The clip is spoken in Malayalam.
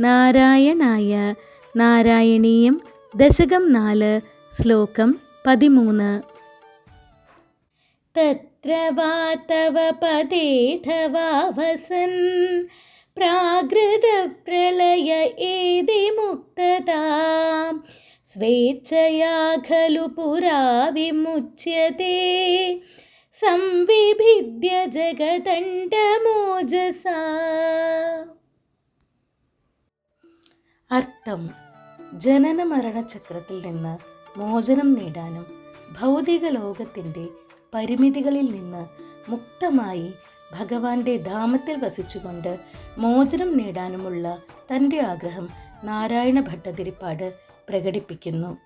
നാരായണായ നാരായണീയം ദശകം നാല് ശ്ലോകം പതിമൂന്ന്. തത്ര വാ തവ പദേധവാവസൻ പ്രാകൃതപ്രളയ ഏതി മുക്തതാ. സ്വേച്ഛയാ ഖലു പുരാ വിമുച്യത്തെ സംവിഭിദ്യ ജഗദണ്ഡമോജസാ അർത്ഥം. ജനന മരണചക്രത്തിൽ നിന്ന് മോചനം നേടാനും ഭൗതിക ലോകത്തിന്റെ പരിമിതികളിൽ നിന്ന് മുക്തമായി ഭഗവാന്റെ ധാമത്തിൽ വസിച്ചുകൊണ്ട് മോചനം നേടാനുമുള്ള തന്റെ ആഗ്രഹം നാരായണ ഭട്ടതിരിപ്പാട് പ്രകടിപ്പിക്കുന്നു.